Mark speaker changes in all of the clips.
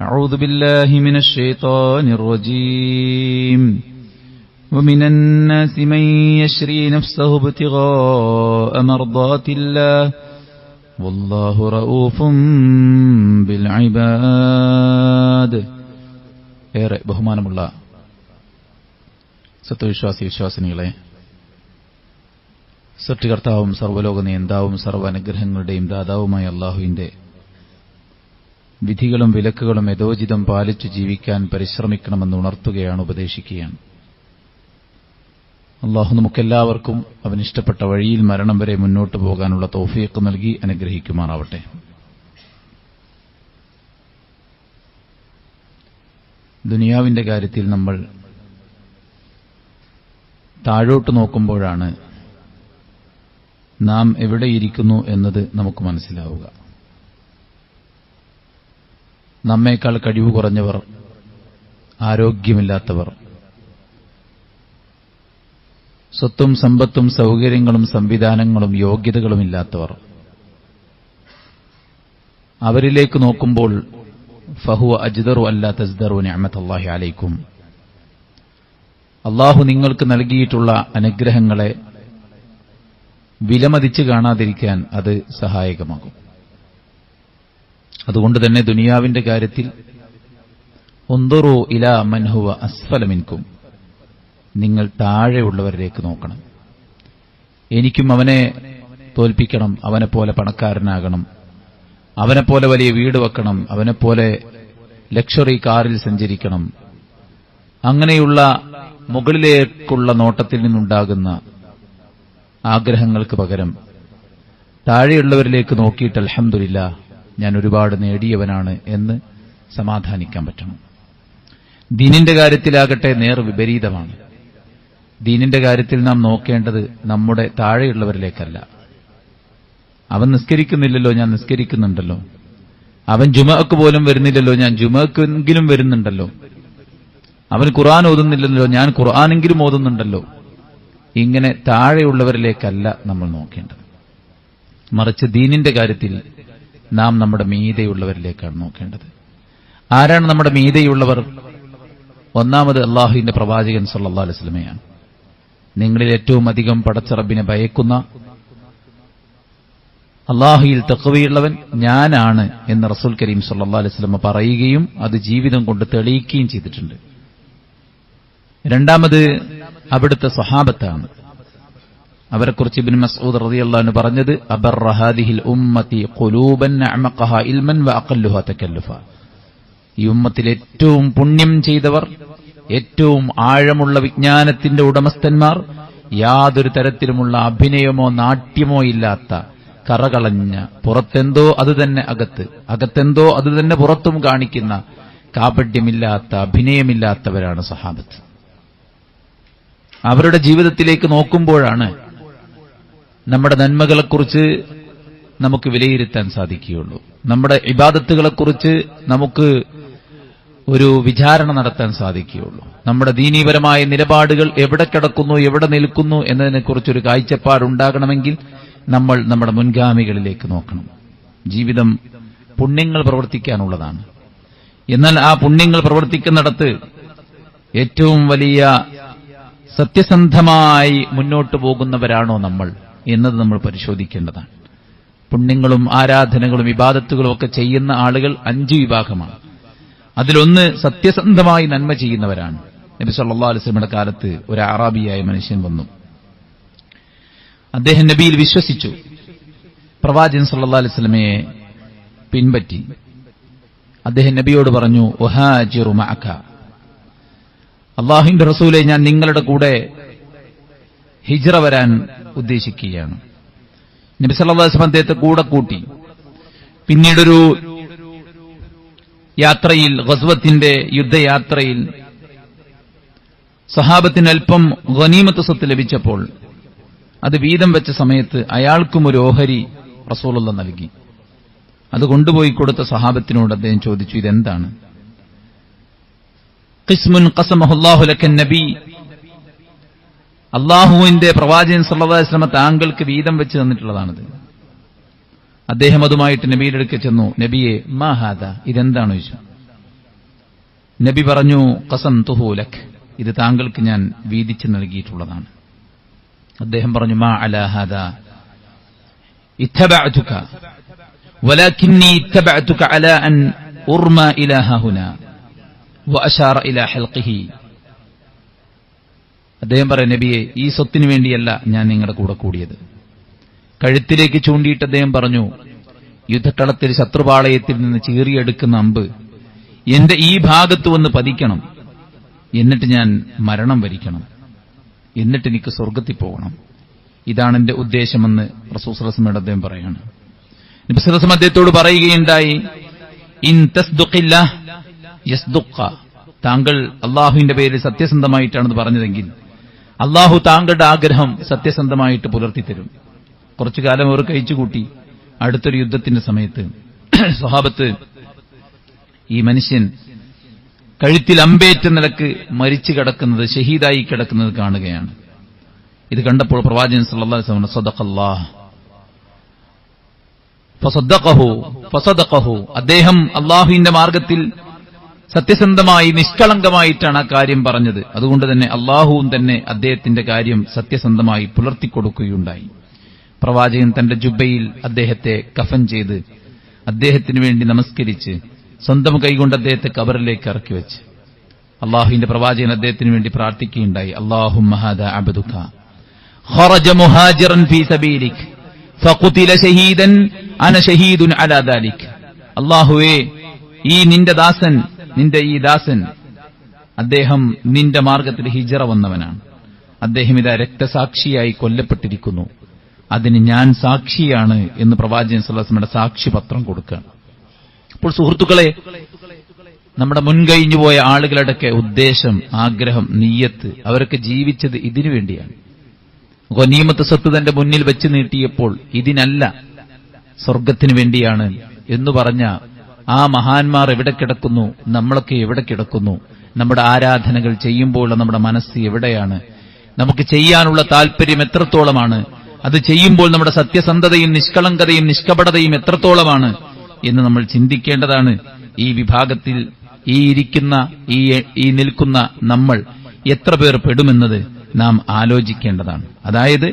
Speaker 1: أعوذ بالله من الشيطان الرجيم ومن الناس من يشري نفسه ابتغاء مرضات الله والله رؤوف بالعباد ഏറെ ബഹുമാനമുള്ള സത്വവിശ്വാസി വിശ്വാസിനികളെ സൃഷ്ടികർത്താവും സർവ്വലോക നിയന്താവും സർവ്വ അനുഗ്രഹങ്ങളുടെയും ദാതാവുമായ അള്ളാഹുവിന്റെ വിധികളും വിലക്കുകളും യഥോചിതം പാലിച്ചു ജീവിക്കാൻ പരിശ്രമിക്കണമെന്ന് ഉണർത്തുകയാണ് ഉപദേശിക്കുകയാണ്. അള്ളാഹു നമുക്കെല്ലാവർക്കും അവനിഷ്ടപ്പെട്ട വഴിയിൽ മരണം വരെ മുന്നോട്ടു പോകാനുള്ള തോഫിയൊക്കെ നൽകി അനുഗ്രഹിക്കുമാറാവട്ടെ. ദുനിയാവിന്റെ കാര്യത്തിൽ നമ്മൾ താഴോട്ട് നോക്കുമ്പോഴാണ് നാം എവിടെയിരിക്കുന്നു എന്നത് നമുക്ക് മനസ്സിലാവുക. നമ്മേക്കാൾ കഴിവ് കുറഞ്ഞവർ ആരോഗ്യമില്ലാത്തവർ. സ്വത്തും സമ്പത്തും സൗകര്യങ്ങളും സംവിധാനങ്ങളും യോഗ്യതകളും ഇല്ലാത്തവർ. അവരിലേക്ക് നോക്കുമ്പോൾ ഫഹുവ അജ്ദറു അല്ല തസ്ദറു നിഅമത്തല്ലാഹി അലൈക്കും. അള്ളാഹു നിങ്ങൾക്ക് നൽകിയിട്ടുള്ള അനുഗ്രഹങ്ങളെ വിലമതിച്ച് കാണാതിരിക്കാൻ അത് സഹായകമാകും. അതുകൊണ്ട് തന്നെ ദുനിയാവിന്റെ കാര്യത്തിൽ ഒന്തുറു ഇല മൻഹുവ അസ്ഫലമിൻകും നിങ്ങൾ താഴെയുള്ളവരിലേക്ക് നോക്കണം. എനിക്കും അവനെ തോൽപ്പിക്കണം അവനെപ്പോലെ പണക്കാരനാകണം അവനെപ്പോലെ വലിയ വീട് വെക്കണം അവനെപ്പോലെ ലക്ഷറി കാറിൽ സഞ്ചരിക്കണം. അങ്ങനെയുള്ള മുകളിലേക്കുള്ള നോട്ടത്തിൽ നിന്നുണ്ടാകുന്ന ആഗ്രഹങ്ങൾക്ക് പകരം താഴെയുള്ളവരിലേക്ക് നോക്കിയിട്ട് അലഹമില്ല ഞാൻ ഒരുപാട് നേടിയവനാണ് എന്ന് സമാധാനിക്കാൻ പറ്റണം. ദീനിന്റെ കാര്യത്തിലാകട്ടെ നേർ വിപരീതമാണ്. ദീനിന്റെ കാര്യത്തിൽ നാം നോക്കേണ്ടത് നമ്മുടെ താഴെയുള്ളവരിലേക്കല്ല. അവൻ നിസ്കരിക്കുന്നില്ലല്ലോ ഞാൻ നിസ്കരിക്കുന്നുണ്ടല്ലോ. അവൻ ജുമക്ക് പോലും വരുന്നില്ലല്ലോ ഞാൻ ജുമക്കെങ്കിലും വരുന്നുണ്ടല്ലോ. അവൻ ഖുർആൻ ഓതുന്നില്ലല്ലോ ഞാൻ ഖുർആാനെങ്കിലും ഓതുന്നുണ്ടല്ലോ. ഇങ്ങനെ താഴെയുള്ളവരിലേക്കല്ല നമ്മൾ നോക്കേണ്ടത്. മറിച്ച് ദീനിന്റെ കാര്യത്തിൽ നാം നമ്മുടെ മീതയുള്ളവരിലേക്കാണ് നോക്കേണ്ടത്. ആരാണ് നമ്മുടെ മീതയുള്ളവർ? ഒന്നാമത് അള്ളാഹുവിന്റെ പ്രവാചകൻ സല്ലാ അലുസ്ലമയാണ് നിങ്ങളിൽ ഏറ്റവും അധികം പടച്ചറബിനെ ഭയക്കുന്ന അള്ളാഹുയിൽ തെക്കവയുള്ളവൻ ഞാനാണ് എന്ന് റസൂൽ കരീം സല്ലാ അലുസ്ലമ പറയുകയും അത് ജീവിതം കൊണ്ട് തെളിയിക്കുകയും ചെയ്തിട്ടുണ്ട്. രണ്ടാമത് അവിടുത്തെ സ്വഹാബത്താണ്. അവരെക്കുറിച്ച് ഇബിൻ മസൂദ് റളിയല്ലാഹു പറഞ്ഞത് അബർ റഹാദിഹിൽ ഉമ്മത്തി അഅമഖഹ ഇൽമൻ വ അഖല്ലുഹ തകല്ലുഫ ഈ ഉമ്മത്തിൽ ഏറ്റവും പുണ്യം ചെയ്തവർ ഏറ്റവും ആഴമുള്ള വിജ്ഞാനത്തിന്റെ ഉടമസ്ഥന്മാർ യാതൊരു തരത്തിലുമുള്ള അഭിനയമോ നാട്യമോ ഇല്ലാത്ത കറകളഞ്ഞ പുറത്തെന്തോ അത് തന്നെ അകത്ത് അകത്തെന്തോ അത് തന്നെ പുറത്തും കാണിക്കുന്ന കാപഡ്യമില്ലാത്ത അഭിനയമില്ലാത്തവരാണ് സഹാബത്ത്. അവരുടെ ജീവിതത്തിലേക്ക് നോക്കുമ്പോഴാണ് നമ്മുടെ നന്മകളെക്കുറിച്ച് നമുക്ക് വിലയിരുത്താൻ സാധിക്കുകയുള്ളൂ. നമ്മുടെ ഇബാദത്തുകളെക്കുറിച്ച് നമുക്ക് ഒരു വിചാരണ നടത്താൻ സാധിക്കുകയുള്ളൂ. നമ്മുടെ ദീനീപരമായ നിലപാടുകൾ എവിടെ കിടക്കുന്നു എവിടെ നിൽക്കുന്നു എന്നതിനെക്കുറിച്ചൊരു കാഴ്ചപ്പാടുണ്ടാകണമെങ്കിൽ നമ്മൾ നമ്മുടെ മുൻഗാമികളിലേക്ക് നോക്കണം. ജീവിതം പുണ്യങ്ങൾ പ്രവർത്തിക്കാനുള്ളതാണ്. എന്നാൽ ആ പുണ്യങ്ങൾ പ്രവർത്തിക്കുന്നിടത്ത് ഏറ്റവും വലിയ സത്യസന്ധമായി മുന്നോട്ടു പോകുന്നവരാണോ നമ്മൾ? എന്നത് നമ്മൾ പരിശോധിക്കേണ്ടതാണ്. പുണ്യങ്ങളും ആരാധനകളും വിവാദത്തുകളും ഒക്കെ ചെയ്യുന്ന ആളുകൾ അഞ്ച് വിഭാഗമാണ്. അതിലൊന്ന് സത്യസന്ധമായി നന്മ ചെയ്യുന്നവരാണ്. നബി സല്ലാ അലിസ്ലമിയുടെ കാലത്ത് ഒരു അറാബിയായ മനുഷ്യൻ വന്നു. അദ്ദേഹം നബിയിൽ വിശ്വസിച്ചു. പ്രവാചകൻ സല്ലാ അലിസ്ലമയെ പിൻപറ്റി. അദ്ദേഹം നബിയോട് പറഞ്ഞു ഒഹാജിറു മഅഖ അള്ളാഹുവിന്റെ റസൂലെ ഞാൻ നിങ്ങളുടെ കൂടെ ഹിജ്റ വരാൻ ഉദ്ദേശിക്കുകയാണ്. നബി സല്ലാസ്ലം അദ്ദേഹത്തെ കൂടെ കൂട്ടി. പിന്നീടൊരു യാത്രയിൽ ഗസ്വത്തിന്റെ യുദ്ധയാത്രയിൽ സഹാബത്തിന് അല്പം ഗനീമത്ത് സ്വത്ത് ലഭിച്ചപ്പോൾ അത് വീതം വെച്ച സമയത്ത് അയാൾക്കും ഒരു ഓഹരി റസൂലുള്ള നൽകി. അത് കൊണ്ടുപോയി കൊടുത്ത സഹാബത്തിനോട് അദ്ദേഹം ചോദിച്ചു ഇതെന്താണ്? ഖിസ്മുൻ ഖസമഹുല്ലാഹു ലക്കൻ നബി അള്ളാഹുവിന്റെ പ്രവാചകൻ സല്ലാസ്ലമ താങ്കൾക്ക് വീതം വെച്ച് തന്നിട്ടുള്ളതാണിത് അദ്ദേഹം അതുമായിട്ട് നബിയുടെ അടുക്ക ചെന്നു നബിയെ മാഹാദ ഇതെന്താണ് ചോദിച്ചു നബി പറഞ്ഞു കസം തുഹൂലക് ഇത് താങ്കൾക്ക് ഞാൻ വീതിച്ചു നൽകിയിട്ടുള്ളതാണ് അദ്ദേഹം പറഞ്ഞു മാ അലാഹദ ഇത്തബഅതുക ولكني اتبعتك على أن أرمى إلى هنا وأشار إلى حلقه അദ്ദേഹം പറയാം നബിയെ ഈ സ്വത്തിന് വേണ്ടിയല്ല ഞാൻ നിങ്ങളുടെ കൂടെ കൂടിയത്. കഴുത്തിലേക്ക് ചൂണ്ടിയിട്ട് അദ്ദേഹം പറഞ്ഞു യുദ്ധക്കളത്തിൽ ശത്രുപാളയത്തിൽ നിന്ന് ചീറിയെടുക്കുന്ന അമ്പ് എന്റെ ഈ ഭാഗത്ത് വന്ന് പതിക്കണം. എന്നിട്ട് ഞാൻ മരണം വരിക്കണം. എന്നിട്ട് എനിക്ക് സ്വർഗത്തിൽ പോകണം. ഇതാണ് എന്റെ ഉദ്ദേശമെന്ന് റസൂസ്ലസ്മയുടെ അദ്ദേഹം പറയാണ്. നബിസ്ലസ്മ അദ്ദേഹത്തോട് പറയുകയുണ്ടായി ഇൻ തസ്ദുഖില്ല യസ്ദുഖ. താങ്കൾ അള്ളാഹുവിന്റെ പേരിൽ സത്യസന്ധമായിട്ടാണെന്ന് പറഞ്ഞതെങ്കിൽ അള്ളാഹു താങ്കളുടെ ആഗ്രഹം സത്യസന്ധമായിട്ട് പുലർത്തിത്തരും. കുറച്ചു കാലം അവർ കഴിച്ചുകൂട്ടി അടുത്തൊരു യുദ്ധത്തിന്റെ സമയത്ത് സ്വഹാബത്ത് ഈ മനുഷ്യൻ കഴുത്തിൽ അമ്പേറ്റ നിലയ്ക്ക് മരിച്ചു കിടക്കുന്നത് ഷഹീദായി കിടക്കുന്നത് കാണുകയാണ്. ഇത് കണ്ടപ്പോൾ പ്രവാചകൻ ഫസദഖഹു. അദ്ദേഹം അള്ളാഹുവിന്റെ മാർഗത്തിൽ സത്യസന്ധമായി നിഷ്കളങ്കമായിട്ടാണ് ആ കാര്യം പറഞ്ഞത് അതുകൊണ്ട് തന്നെ അള്ളാഹുവും തന്നെ അദ്ദേഹത്തിന്റെ കാര്യം സത്യസന്ധമായി പുലർത്തിക്കൊടുക്കുകയുണ്ടായി പ്രവാചകൻ തന്റെ ജുബയിൽ അദ്ദേഹത്തെ കഫൻ ചെയ്ത് അദ്ദേഹത്തിന് വേണ്ടി നമസ്കരിച്ച് സ്വന്തം കൈകൊണ്ട് അദ്ദേഹത്തെ കബറിലേക്ക് ഇറക്കി വെച്ച് അള്ളാഹുവിന്റെ പ്രവാചകൻ അദ്ദേഹത്തിന് വേണ്ടി പ്രാർത്ഥിക്കുകയുണ്ടായി അള്ളാഹു മഹാദ അബദുഖ خرج مهاجرا في سبيلك فقتل شهيدا انا شهيد على ذلك അള്ളാഹുവേ ഈ നിന്റെ ദാസൻ നിന്റെ ഈ ദാസൻ അദ്ദേഹം നിന്റെ മാർഗത്തിൽ ഹിജറ വന്നവനാണ്. അദ്ദേഹം ഇതാ രക്തസാക്ഷിയായി കൊല്ലപ്പെട്ടിരിക്കുന്നു. അതിന് ഞാൻ സാക്ഷിയാണ് എന്ന് പ്രവാചകൻ സുല്ലാസ്മയുടെ സാക്ഷിപത്രം കൊടുക്കുകയാണ് അപ്പോൾ സുഹൃത്തുക്കളെ നമ്മുടെ മുൻകഴിഞ്ഞു പോയ ആളുകളുടെയൊക്കെ ഉദ്ദേശം ആഗ്രഹം നീയത്ത് അവരൊക്കെ ജീവിച്ചത് ഇതിനു വേണ്ടിയാണ്. ഗനീമത്ത് സ്വത്ത് തന്റെ മുന്നിൽ വെച്ച് നീട്ടിയപ്പോൾ ഇതിനല്ല സ്വർഗത്തിനു വേണ്ടിയാണ് എന്ന് പറഞ്ഞ ആ മഹാന്മാർ എവിടെ കിടക്കുന്നു? നമ്മളൊക്കെ എവിടെ കിടക്കുന്നു? നമ്മുടെ ആരാധനകൾ ചെയ്യുമ്പോൾ നമ്മുടെ മനസ്സ് എവിടെയാണ്? നമുക്ക് ചെയ്യാനുള്ള താല്പര്യം എത്രത്തോളമാണ്? അത് ചെയ്യുമ്പോൾ നമ്മുടെ സത്യസന്ധതയും നിഷ്കളങ്കതയും നിഷ്കപടതയും എത്രത്തോളമാണ്? എന്ന് നമ്മൾ ചിന്തിക്കേണ്ടതാണ്. ഈ വിഭാഗത്തിൽ ഈ ഇരിക്കുന്ന ഈ ഈ നിൽക്കുന്ന നമ്മൾ എത്ര പേർ പെടുമെന്നത് നാം ആലോചിക്കേണ്ടതാണ്. അതായത്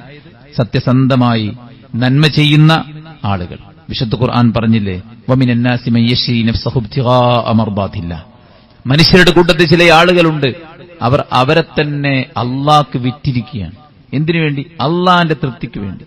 Speaker 1: സത്യസന്ധമായി നന്മ ചെയ്യുന്ന ആളുകൾ. വിശുദ്ധ ഖുർആൻ പറഞ്ഞില്ലേ? മനുഷ്യരുടെ കൂട്ടത്തിൽ ചില ആളുകളുണ്ട്. അവർ അവരെ തന്നെ അള്ളാഹ്ക്ക് വിറ്റിരിക്കുകയാണ്. എന്തിനു വേണ്ടി? അള്ളാന്റെ തൃപ്തിക്ക് വേണ്ടി.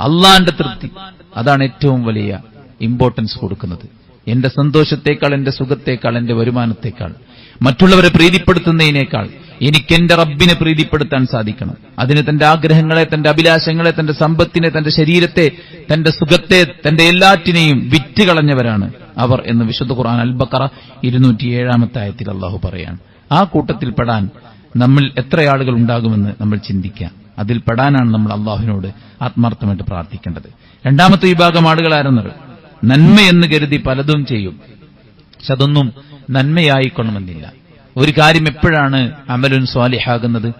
Speaker 1: അള്ളാന്റെ തൃപ്തി. അതാണ് ഏറ്റവും വലിയ ഇമ്പോർട്ടൻസ് കൊടുക്കുന്നത്. എന്റെ സന്തോഷത്തേക്കാൾ എന്റെ സുഖത്തേക്കാൾ എന്റെ വരുമാനത്തേക്കാൾ. മറ്റുള്ളവരെ പ്രീതിപ്പെടുത്തുന്നതിനേക്കാൾ എനിക്ക് എന്റെ റബ്ബിനെ പ്രീതിപ്പെടുത്താൻ സാധിക്കണം. അതിന് തന്റെ ആഗ്രഹങ്ങളെ തന്റെ അഭിലാഷങ്ങളെ തന്റെ സമ്പത്തിനെ തന്റെ ശരീരത്തെ തന്റെ സുഖത്തെ തന്റെ എല്ലാറ്റിനെയും വിറ്റുകളഞ്ഞവരാണ് അവർ എന്ന് വിശുദ്ധ ഖുർആൻ അൽബക്കറ ഇരുന്നൂറ്റി ഏഴാമത്തെ ആയത്തിൽ അള്ളാഹു പറയാണ്. ആ കൂട്ടത്തിൽപ്പെടാൻ നമ്മൾ എത്ര ആളുകൾ ഉണ്ടാകുമെന്ന് നമ്മൾ ചിന്തിക്കാം. അതിൽ പെടാനാണ് നമ്മൾ അള്ളാഹുവിനോട് ആത്മാർത്ഥമായിട്ട് പ്രാർത്ഥിക്കേണ്ടത്. രണ്ടാമത്തെ വിഭാഗം ആളുകൾ ആളുകളായിരുന്നത് നന്മയെന്ന് കരുതി പലതും ചെയ്യും. പക്ഷെ അതൊന്നും നന്മയായിക്കൊള്ളണമെന്നില്ല. ഒരു കാര്യം എപ്പോഴാണ് അമലുൻ സ്വാലിഹാകുന്നത്?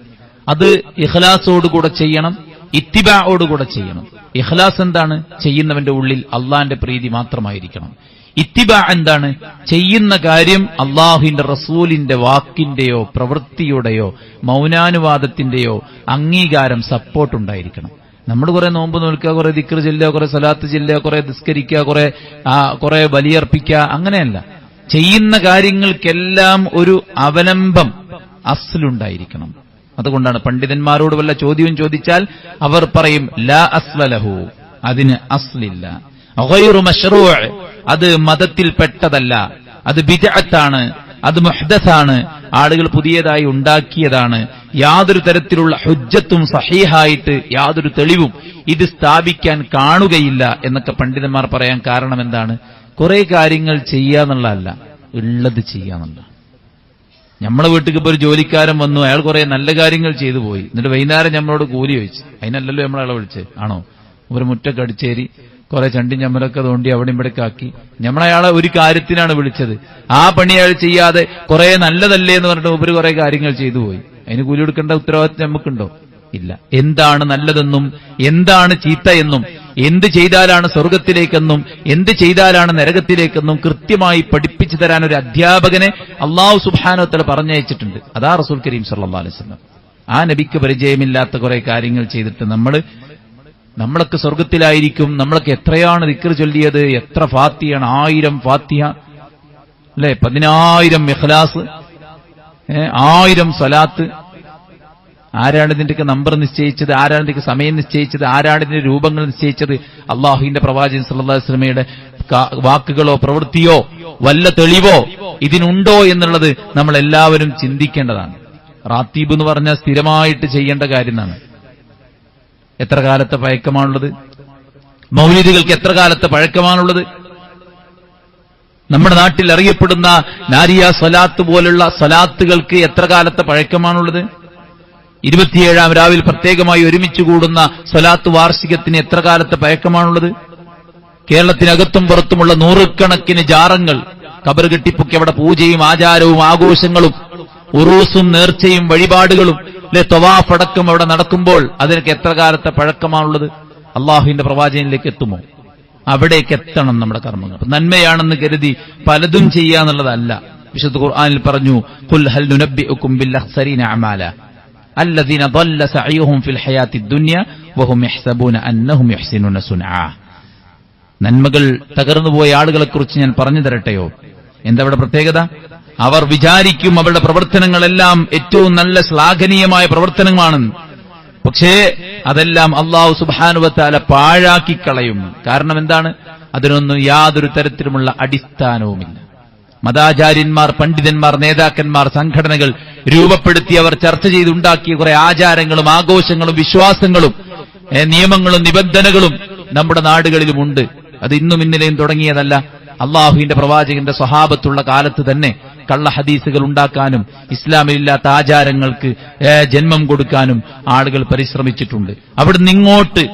Speaker 1: അത് ഇഖ്ലാസോടുകൂടെ ചെയ്യണം ഇത്തിബായോടുകൂടെ ചെയ്യണം. ഇഖ്ലാസ് എന്താണ്? ചെയ്യുന്നവന്റെ ഉള്ളിൽ അള്ളാന്റെ പ്രീതി മാത്രമായിരിക്കണം. ഇത്തിബ എന്താണ്? ചെയ്യുന്ന കാര്യം അള്ളാഹുവിന്റെ റസൂലിന്റെ വാക്കിന്റെയോ പ്രവൃത്തിയുടെയോ മൗനാനുവാദത്തിന്റെയോ അംഗീകാരം സപ്പോർട്ട് ഉണ്ടായിരിക്കണം നമ്മൾ കുറെ നോമ്പ് നോൽക്കുക കുറെ ദിക്ർ ചെല്ലുക കുറെ സലാത്ത് ചെല്ലുക കുറെ നിസ്കരിക്കുക കുറെ കുറെ ബലിയർപ്പിക്കുക അങ്ങനെയല്ല. ചെയ്യുന്ന കാര്യങ്ങൾക്കെല്ലാം ഒരു അവലംബം അസ്ലുണ്ടായിരിക്കണം. അതുകൊണ്ടാണ് പണ്ഡിതന്മാരോട് വല്ല ചോദ്യവും ചോദിച്ചാൽ അവർ പറയും ലാ അസ്ലലഹു അതിന് അസ്ലില്ല. അത് മതത്തിൽപ്പെട്ടതല്ല അത് ബിജത്താണ് അത് മുഹ്ദസാണ്. ആളുകൾ പുതിയതായി ഉണ്ടാക്കിയതാണ്. യാതൊരു തരത്തിലുള്ള ഹുജ്ജത്തും സഹീഹായിട്ട് യാതൊരു തെളിവും ഇത് സ്ഥാപിക്കാൻ കാണുകയില്ല എന്നൊക്കെ പണ്ഡിതന്മാർ പറയാൻ കാരണം എന്താണ്? കുറെ കാര്യങ്ങൾ ചെയ്യാന്നുള്ളതല്ല ഉള്ളത് ചെയ്യാന്നുള്ള നമ്മളെ വീട്ടിൽ ഇപ്പൊ ഒരു ജോലിക്കാരൻ വന്നു അയാൾ കുറെ നല്ല കാര്യങ്ങൾ ചെയ്തു പോയി. എന്നിട്ട് വൈകുന്നേരം നമ്മളോട് കൂലി ചോദിച്ചു. അതിനല്ലല്ലോ നമ്മളയാളെ വിളിച്ച്. ആണോ? ഒരു മുറ്റൊക്കെ അടിച്ചേരി കുറെ ചണ്ടി ഞമ്മലൊക്കെ തോണ്ടി അവിടെ ഇവിടെ ആക്കി. നമ്മളയാളെ ഒരു കാര്യത്തിനാണ് വിളിച്ചത്. ആ പണി അയാൾ ചെയ്യാതെ കുറെ നല്ലതല്ലേ എന്ന് പറഞ്ഞിട്ട് ഉപരി കുറെ കാര്യങ്ങൾ ചെയ്തു പോയി. അതിന് കൂലി കൊടുക്കേണ്ട ഉത്തരവാദിത്വം നമുക്കുണ്ടോ ഇല്ല. എന്താണ് നല്ലതെന്നും എന്താണ് ചീത്തയെന്നും എന്ത് ചെയ്താലാണ് സ്വർഗത്തിലേക്കെന്നും എന്ത് ചെയ്താലാണ് നരകത്തിലേക്കെന്നും കൃത്യമായി പഠിപ്പിച്ചു തരാൻ ഒരു അധ്യാപകനെ അള്ളാഹു സുബാനോത്തല പറഞ്ഞയച്ചിട്ടുണ്ട്. അതാ റസൂൽ കരീം സല്ലാ അലിസ്ലം ആ നബിക്ക് പരിചയമില്ലാത്ത കുറെ കാര്യങ്ങൾ ചെയ്തിട്ട് നമ്മൾ നമ്മളൊക്കെ സ്വർഗത്തിലായിരിക്കും നമ്മളൊക്കെ എത്രയാണ് ദിക്കർ ചൊല്ലിയത് എത്ര ഫാത്തിയാണ് ആയിരം ഫാത്തിയ അല്ലെ? പതിനായിരം മെഹ്ലാസ് ആയിരം സ്വലാത്ത് ആരാണ് ഇതിന്റെയൊക്കെ നമ്പർ നിശ്ചയിച്ചത്? ആരാണ് ഇതിന്റെ സമയം നിശ്ചയിച്ചത്? ആരാണ് ഇതിന്റെ രൂപങ്ങൾ നിശ്ചയിച്ചത്? അള്ളാഹുവിന്റെ പ്രവാചകൻ സല്ലല്ലാഹു അലൈഹി വസല്ലമയുടെ വാക്കുകളോ പ്രവൃത്തിയോ വല്ല തെളിവോ ഇതിനുണ്ടോ എന്നുള്ളത് നമ്മൾ എല്ലാവരും ചിന്തിക്കേണ്ടതാണ്. റാത്തീബ് എന്ന് പറഞ്ഞാൽ സ്ഥിരമായിട്ട് ചെയ്യേണ്ട കാര്യമാണ് എത്ര കാലത്തെ പഴക്കമാണുള്ളത്? മൗലിദുകൾക്ക് എത്ര കാലത്തെ പഴക്കമാണുള്ളത്? നമ്മുടെ നാട്ടിൽ അറിയപ്പെടുന്ന നാരിയ സ്വലാത്ത് പോലുള്ള സ്വലാത്തുകൾക്ക് എത്ര കാലത്തെ പഴക്കമാണുള്ളത്? ഇരുപത്തിയേഴാം രാവിൽ പ്രത്യേകമായി ഒരുമിച്ച് കൂടുന്ന സ്വലാത്ത് വാർഷികത്തിന് എത്ര കാലത്തെ പഴക്കമാണുള്ളത്? കേരളത്തിനകത്തും പുറത്തുമുള്ള നൂറുകണക്കിന് ജാറങ്ങൾ കബർ കെട്ടിപ്പൊക്കി അവിടെ പൂജയും ആചാരവും ആഘോഷങ്ങളും ഉറൂസും നേർച്ചയും വഴിപാടുകളും അല്ലെ തൊവാഫടക്കം അവിടെ നടക്കുമ്പോൾ അതിനൊക്കെ എത്ര കാലത്തെ പഴക്കമാണുള്ളത്? അള്ളാഹുവിന്റെ പ്രവാചകനിലേക്ക് എത്തുമോ? അവിടേക്ക് എത്തണം നമ്മുടെ കർമ്മങ്ങൾ. നന്മയാണെന്ന് കരുതി പലതും ചെയ്യാന്നുള്ളതല്ല. വിശുദ്ധ ഖുർആാനിൽ പറഞ്ഞു "ഖുൽ ഹൽ അഖ്സരീന അമാല. അല്ലദീന ദല്ല സഅയുഹും ഫിൽ ഹയാത്തി ദുനിയ വഹും യഹ്സബൂന അന്നഹും യഹ്സിനുന സുനഅ നന്മകൾ തകർന്നുപോയ ആളുകളെക്കുറിച്ച് ഞാൻ പറഞ്ഞു തരട്ടെയോ? എന്തവിടെ പ്രത്യേകത? അവർ വിചാരിക്കും അവരുടെ പ്രവർത്തനങ്ങളെല്ലാം ഏറ്റവും നല്ല ശ്ലാഘനീയമായ പ്രവർത്തനങ്ങളാണ്. പക്ഷേ അതെല്ലാം അള്ളാഹു സുബാനുവത്താല പാഴാക്കി കളയും. കാരണം എന്താണ്? അതിനൊന്നും യാതൊരു തരത്തിലുമുള്ള അടിസ്ഥാനവുമില്ല. മതാചാര്യന്മാർ പണ്ഡിതന്മാർ നേതാക്കന്മാർ സംഘടനകൾ രൂപപ്പെടുത്തി അവർ ചർച്ച ചെയ്തുണ്ടാക്കിയ കുറെ ആചാരങ്ങളും ആഘോഷങ്ങളും വിശ്വാസങ്ങളും നിയമങ്ങളും നിബന്ധനകളും നമ്മുടെ നാടുകളിലുമുണ്ട്. അത് ഇന്നും ഇന്നലെയും തുടങ്ങിയതല്ല. അള്ളാഹുവിന്റെ പ്രവാചകന്റെ സ്വഭാവത്തുള്ള കാലത്ത് തന്നെ കള്ള ഹദീസുകൾ ഉണ്ടാക്കാനും ഇസ്ലാമിലില്ലാത്ത ആചാരങ്ങൾക്ക് ജന്മം കൊടുക്കാനും ആളുകൾ പരിശ്രമിച്ചിട്ടുണ്ട്. അവിടുന്ന് ഇങ്ങോട്ട്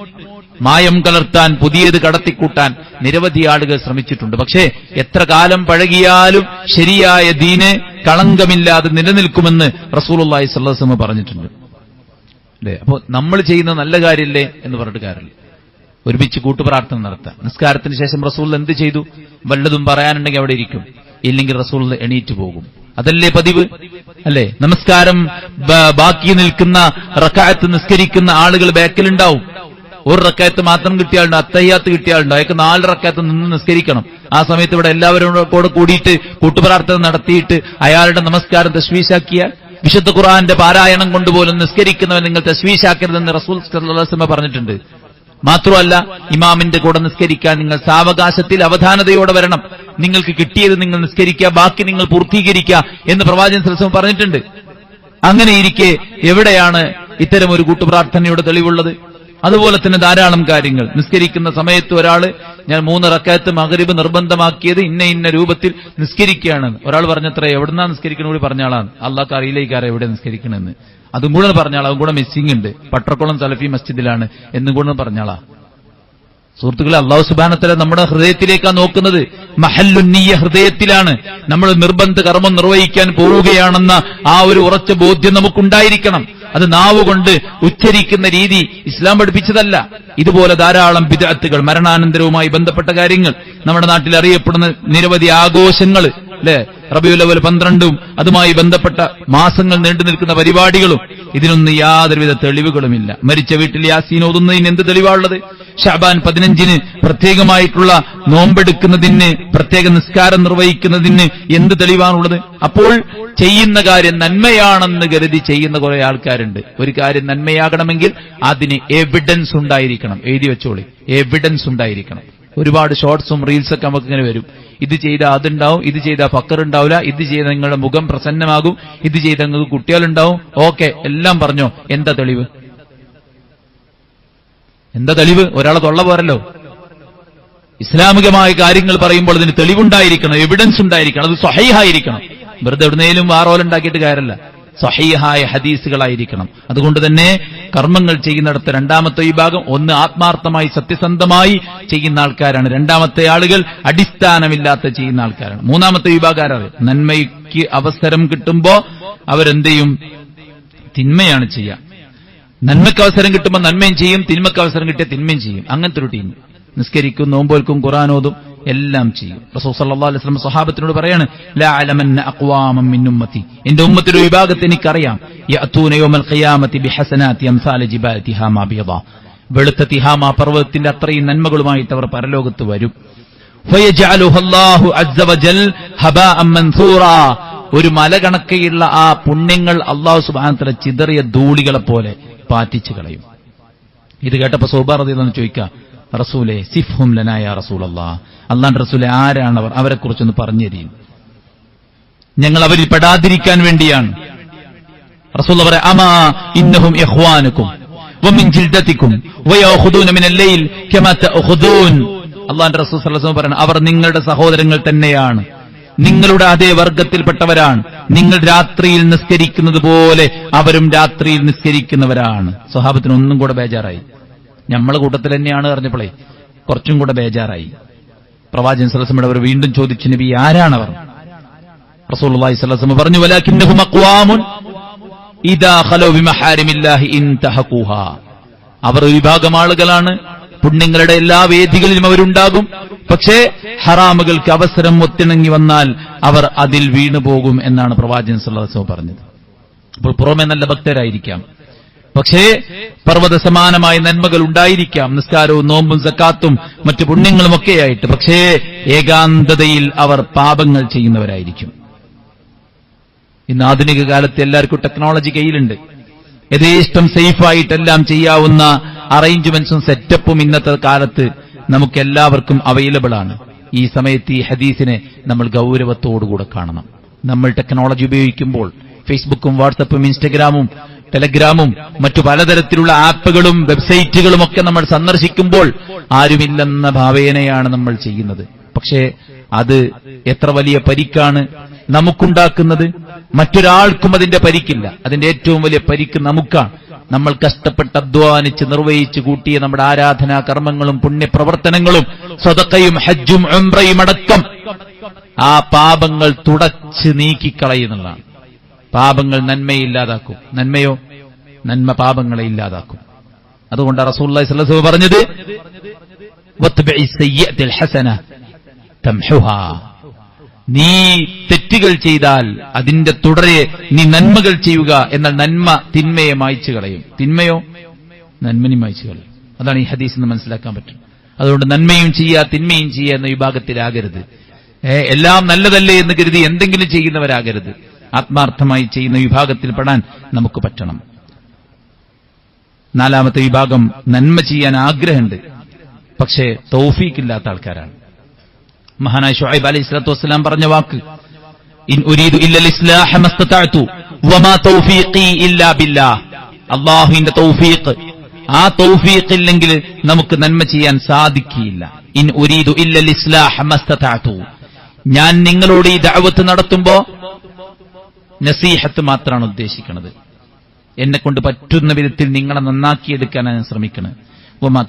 Speaker 1: മായം കലർത്താൻ പുതിയത് കടത്തിക്കൂട്ടാൻ നിരവധി ആളുകൾ ശ്രമിച്ചിട്ടുണ്ട്. പക്ഷേ എത്ര കാലം പഴകിയാലും ശരിയായ ദീന് കളങ്കമില്ലാതെ നിലനിൽക്കുമെന്ന് റസൂലുള്ളാഹി വസല്ലം പറഞ്ഞിട്ടുണ്ട്. അല്ലേ? അപ്പോൾ നമ്മൾ ചെയ്യുന്ന നല്ല കാര്യമില്ലേ എന്ന് പറഞ്ഞിട്ട് കാര്യമില്ല. ഒരുമിച്ച് കൂട്ടുപ്രാർത്ഥന നടത്താം. നിസ്കാരത്തിന് ശേഷം റസൂൽ എന്ത് ചെയ്തു? വല്ലതും പറയാനുണ്ടെങ്കിൽ അവിടെ ഇരിക്കും. ഇല്ലെങ്കിൽ റസൂൾ എണീറ്റ് പോകും. അതല്ലേ പതിവ്? അല്ലേ? നമസ്കാരം ബാക്കി നിൽക്കുന്ന റക്കായത്ത് നിസ്കരിക്കുന്ന ആളുകൾ ബാക്കിലുണ്ടാവും. ഒരു റക്കായത്ത് മാത്രം കിട്ടിയാളുണ്ട് അത്തയ്യാത്ത് കിട്ടിയാളുണ്ട്. അയാൾക്ക് നാല് റക്കായത്ത് നിന്ന് നിസ്കരിക്കണം. ആ സമയത്ത് ഇവിടെ എല്ലാവരും കൂടെ കൂടിയിട്ട് കൂട്ടുപ്രാർത്ഥന നടത്തിയിട്ട് അയാളുടെ നമസ്കാരം തശ്വീശാക്കിയാൽ വിശുദ്ധ ഖുർആന്റെ പാരായണം കൊണ്ടുപോലും നിസ്കരിക്കുന്നവൻ നിങ്ങൾ തശ്വീശാക്കരുതെന്ന് റസൂൽ വസല്ലം പറഞ്ഞിട്ടുണ്ട്. മാത്രമല്ല ഇമാമിന്റെ കൂടെ നിസ്കരിക്കാൻ നിങ്ങൾ സാവകാശത്തിൽ അവധാനതയോടെ വരണം. നിങ്ങൾക്ക് കിട്ടിയത് നിങ്ങൾ നിസ്കരിക്കുക ബാക്കി നിങ്ങൾ പൂർത്തീകരിക്കുക എന്ന് പ്രവാചകൻ സലസം പറഞ്ഞിട്ടുണ്ട്. അങ്ങനെ ഇരിക്കെ എവിടെയാണ് ഇത്തരം ഒരു കൂട്ടുപ്രാർത്ഥനയുടെ തെളിവുള്ളത്? അതുപോലെ തന്നെ ധാരാളം കാര്യങ്ങൾ. നിസ്കരിക്കുന്ന സമയത്ത് ഒരാൾ ഞാൻ മൂന്ന് റക്കായത്ത് മകരിബ് നിർബന്ധമാക്കിയത് ഇന്ന ഇന്ന രൂപത്തിൽ നിസ്കരിക്കുകയാണ്. ഒരാൾ പറഞ്ഞത്ര എവിടുന്നാ നിസ്കരിക്കണ കൂടി പറഞ്ഞ ആളാണ്. അള്ളാഹ് അറിയില്ലേക്കാരെ എവിടെ നിസ്കരിക്കണമെന്ന് അതും കൂടെ പറഞ്ഞാളാ അതും കൂടെ മിസ്സിംഗ് ഉണ്ട്. പട്ടക്കുളം സലഫി മസ്ജിദിലാണ് എന്നും കൂടെ പറഞ്ഞാളാ സുഹൃത്തുക്കളെ അള്ളാഹു സുബാനത്തല നമ്മുടെ ഹൃദയത്തിലേക്കാണ് നോക്കുന്നത് മഹല്ലുന്നീയ ഹൃദയത്തിലാണ്. നമ്മൾ നിർബന്ധ കർമ്മം നിർവഹിക്കാൻ പോവുകയാണെന്ന ആ ഒരു ഉറച്ച ബോധ്യം നമുക്കുണ്ടായിരിക്കണം. അത് നാവ് കൊണ്ട് ഉച്ചരിക്കുന്ന രീതി ഇസ്ലാം പഠിപ്പിച്ചതല്ല. ഇതുപോലെ ധാരാളം വിദഗ്ധകൾ മരണാനന്തരവുമായി ബന്ധപ്പെട്ട കാര്യങ്ങൾ നമ്മുടെ നാട്ടിൽ അറിയപ്പെടുന്ന നിരവധി ആഘോഷങ്ങൾ അല്ലെ? റബിയുലവൽ പന്ത്രണ്ടും അതുമായി ബന്ധപ്പെട്ട മാസങ്ങൾ നീണ്ടു നിൽക്കുന്ന പരിപാടികളും ഇതിനൊന്നും യാതൊരുവിധ തെളിവുകളുമില്ല. മരിച്ച വീട്ടിൽ യാസീൻ ഓതുന്നതിന് എന്ത് തെളിവാണുള്ളത്? ഷാബാൻ പതിനഞ്ചിന് പ്രത്യേകമായിട്ടുള്ള നോമ്പെടുക്കുന്നതിന് പ്രത്യേക നിസ്കാരം നിർവഹിക്കുന്നതിന് എന്ത് തെളിവാണുള്ളത്? അപ്പോൾ ചെയ്യുന്ന കാര്യം നന്മയാണെന്ന് കരുതി ചെയ്യുന്ന കുറെ ആൾക്കാരുണ്ട്. ഒരു കാര്യം നന്മയാകണമെങ്കിൽ അതിന് എവിഡൻസ് ഉണ്ടായിരിക്കണം. എഴുതി വെച്ചോളി. എവിഡൻസ് ഉണ്ടായിരിക്കണം. ഒരുപാട് ഷോർട്സും റീൽസൊക്കെ നമുക്ക് ഇങ്ങനെ വരും. ഇത് ചെയ്താൽ അതുണ്ടാവും ഇത് ചെയ്താൽ ഉണ്ടാവില്ല ഇത് ചെയ്ത നിങ്ങളുടെ മുഖം പ്രസന്നമാകും ഇത് ചെയ്ത നിങ്ങൾക്ക് കുട്ടികളുണ്ടാവും. ഓക്കെ എല്ലാം പറഞ്ഞോ? എന്താ തെളിവ്? എന്താ തെളിവ്? ഒരാളെ തൊള്ള പോരല്ലോ. ഇസ്ലാമികമായ കാര്യങ്ങൾ പറയുമ്പോൾ അതിന് തെളിവുണ്ടായിരിക്കണം എവിഡൻസ് ഉണ്ടായിരിക്കണം അത് സ്വഹൈഹായിരിക്കണം വെറുതെ എവിടുന്നേലും വാറോലുണ്ടാക്കിയിട്ട് കാര്യമല്ല സ്വഹീഹായ ഹദീസുകളായിരിക്കണം. അതുകൊണ്ട് തന്നെ കർമ്മങ്ങൾ ചെയ്യുന്നിടത്ത് രണ്ടാമത്തെ വിഭാഗം ഒന്ന് ആത്മാർത്ഥമായി സത്യസന്ധമായി ചെയ്യുന്ന ആൾക്കാരാണ്. രണ്ടാമത്തെ ആളുകൾ അടിസ്ഥാനമില്ലാത്ത ചെയ്യുന്ന ആൾക്കാരാണ്. മൂന്നാമത്തെ വിഭാഗക്കാരാണ് നന്മയ്ക്ക് അവസരം കിട്ടുമ്പോ അവരെന്ത് ചെയ്യും? തിന്മയാണ് ചെയ്യുക നന്മയ്ക്ക് അവസരം കിട്ടുമ്പോൾ നന്മയും ചെയ്യും തിന്മയ്ക്ക് അവസരം കിട്ടിയ തിന്മയും ചെയ്യും. അങ്ങനത്തെ ഒരു ടീം നിസ്കരിക്കും നോമ്പോൽക്കും ഖുറാനോതും എല്ലാം ചെയ്യും. റസൂൽ സല്ലല്ലാഹു അലൈഹി സഹാബത്തിനോട് പറയാണ് ഉമ്മത്തി. എന്റെ ഉമ്മത്തിന്റെ ഒരു വിഭാഗത്തെ എനിക്കറിയാം. വെളുത്ത തിഹാമ പർവതത്തിന്റെ അത്രയും നന്മകളുമായിട്ട് അവർ പരലോകത്ത് വരും. ഒരു മല കണക്കെയുള്ള ആ പുണ്യങ്ങൾ അള്ളാഹു സുബാനത്തിലെ ചിതറിയ ധൂളികളെ പോലെ പാറ്റിച്ചു കളയും. ഇത് കേട്ടപ്പോ സൗബാറതി എന്ന് ചോദിക്കുക റസൂലെ സിഫ്ഹും ലനായ റസൂൽ അള്ളാ അള്ളാന്റെ റസൂലെ ആരാണവർ? അവർ അവരെ കുറിച്ചൊന്ന് പറഞ്ഞു തരീൻ ഞങ്ങൾ അവരിൽ പെടാതിരിക്കാൻ വേണ്ടിയാണ്. റസൂൽ പറയാം അമാ ഇന്നഹും യഹ്വാനുക്കും വമിൻ ജിൽദത്തിക്കും വയഖുദൂന മിനൽ ലൈൽ കമാ തഅഖുദൂൻ. അള്ളാന്റെ റസൂൽ പറയുന്നത് അവർ നിങ്ങളുടെ സഹോദരങ്ങൾ തന്നെയാണ്. നിങ്ങളുടെ അതേ വർഗത്തിൽപ്പെട്ടവരാണ്. നിങ്ങൾ രാത്രിയിൽ നിസ്കരിക്കുന്നത് പോലെ അവരും രാത്രിയിൽ നിസ്കരിക്കുന്നവരാണ്. സ്വഹാബത്തിന് ഒന്നും കൂടെ ബേജാറായി. നമ്മളെ കൂട്ടത്തിൽ തന്നെയാണ് അറിഞ്ഞപ്പോളെ കുറച്ചും കൂടെ ബേജാറായി. പ്രവാചൻ സലസമ്മയുടെ അവർ വീണ്ടും ചോദിച്ചു നബി ആരാണവർ? റസൂലുള്ളാഹി സലസമ്മ പറഞ്ഞു അവർ ഒരു വിഭാഗം ആളുകളാണ്. പുണ്യങ്ങളുടെ എല്ലാ വേദികളിലും അവരുണ്ടാകും. പക്ഷേ ഹറാമുകൾക്ക് അവസരം ഒത്തിണങ്ങി വന്നാൽ അവർ അതിൽ വീണുപോകും എന്നാണ് പ്രവാചകൻ വസല്ലം പറഞ്ഞത്. അപ്പോൾ പുറമെ നല്ല ഭക്തരായിരിക്കാം. പക്ഷേ പർവത സമാനമായ നന്മകൾ ഉണ്ടായിരിക്കാം. നിസ്കാരവും നോമ്പും സക്കാത്തും മറ്റു പുണ്യങ്ങളും ഒക്കെയായിട്ട്. പക്ഷേ ഏകാന്തതയിൽ അവർ പാപങ്ങൾ ചെയ്യുന്നവരായിരിക്കും. ഇന്ന് ആധുനിക കാലത്ത് എല്ലാവർക്കും ടെക്നോളജി കയ്യിലുണ്ട്. യഥേഷ്ടം സേഫായിട്ടെല്ലാം ചെയ്യാവുന്ന അറേഞ്ച്മെന്റ്സും സെറ്റപ്പും ഇന്നത്തെ കാലത്ത് നമുക്ക് എല്ലാവർക്കും അവൈലബിൾ ആണ്. ഈ സമയത്ത് ഈ ഹദീസിനെ നമ്മൾ ഗൗരവത്തോടുകൂടെ കാണണം. നമ്മൾ ടെക്നോളജി ഉപയോഗിക്കുമ്പോൾ ഫേസ്ബുക്കും വാട്സപ്പും ഇൻസ്റ്റഗ്രാമും ടെലഗ്രാമും മറ്റു പലതരത്തിലുള്ള ആപ്പുകളും വെബ്സൈറ്റുകളും ഒക്കെ നമ്മൾ സന്ദർശിക്കുമ്പോൾ ആരുമില്ലെന്ന ഭാവേനയാണ് നമ്മൾ ചെയ്യുന്നത്. പക്ഷേ അത് എത്ര വലിയ പരിക്കാണ് നമുക്കുണ്ടാക്കുന്നത്? മറ്റൊരാൾക്കും അതിന്റെ പരിക്കില്ല. അതിന്റെ ഏറ്റവും വലിയ പരിക്ക് നമുക്കാണ്. നമ്മൾ കഷ്ടപ്പെട്ട് അധ്വാനിച്ച് നിർവഹിച്ച് കൂട്ടിയ നമ്മുടെ ആരാധനാ കർമ്മങ്ങളും പുണ്യപ്രവർത്തനങ്ങളും സ്വതക്കയും ഹജ്ജും ഉംറയും അടക്കം ആ പാപങ്ങൾ തുടച്ച് നീക്കിക്കളയുന്നതാണ് പാപങ്ങൾ നന്മയില്ലാതാക്കും നന്മയോ? നന്മ പാപങ്ങളെ ഇല്ലാതാക്കും. അതുകൊണ്ട് റസൂല്ലി പറഞ്ഞത് ഹസന തംഹുഹാ. നീ തെറ്റുകൾ ചെയ്താൽ അതിന്റെ തുടരെ നീ നന്മകൾ ചെയ്യുക എന്നാൽ നന്മ തിന്മയെ മായ്ച്ചു കളയും. തിന്മയോ? നന്മനി മായ്ച്ചു കളയും. അതാണ് ഈ ഹദീസ് എന്ന് മനസ്സിലാക്കാൻ പറ്റും. അതുകൊണ്ട് നന്മയും ചെയ്യുക തിന്മയും ചെയ്യുക എന്ന വിഭാഗത്തിലാകരുത്. എല്ലാം നല്ലതല്ലേ എന്ന് കരുതി എന്തെങ്കിലും ചെയ്യുന്നവരാകരുത്. ആത്മാർത്ഥമായി ചെയ്യുന്ന വിഭാഗത്തിൽ പെടാൻ നമുക്ക് പറ്റണം. നാലാമത്തെ വിഭാഗം നന്മ ചെയ്യാൻ ആഗ്രഹമുണ്ട്. പക്ഷേ തൗഫീക്കില്ലാത്ത ആൾക്കാരാണ്. മഹാനായ ഷുഹൈബ് അലൈഹി സ്വലാത്തു വസ്സലാം പറഞ്ഞ വാക്ക്. ഇൻ ഉരീദു വമാ തൗഫീഖി ആ തൗഫീഖ്. ഇല്ലെങ്കിൽ നമുക്ക് നന്മ ചെയ്യാൻ സാധിക്കില്ല ഇൻ ഉരീദു ഇല്ലൽ ഞാൻ നിങ്ങളോട് ഈ ദഅവത്ത് നടത്തുമ്പോ നസീഹത്ത് മാത്രമാണ് ഉദ്ദേശിക്കുന്നത് എന്നെ കൊണ്ട് പറ്റുന്ന വിധത്തിൽ നിങ്ങളെ നന്നാക്കിയെടുക്കാനാണ് ഞാൻ ശ്രമിക്കുന്നത്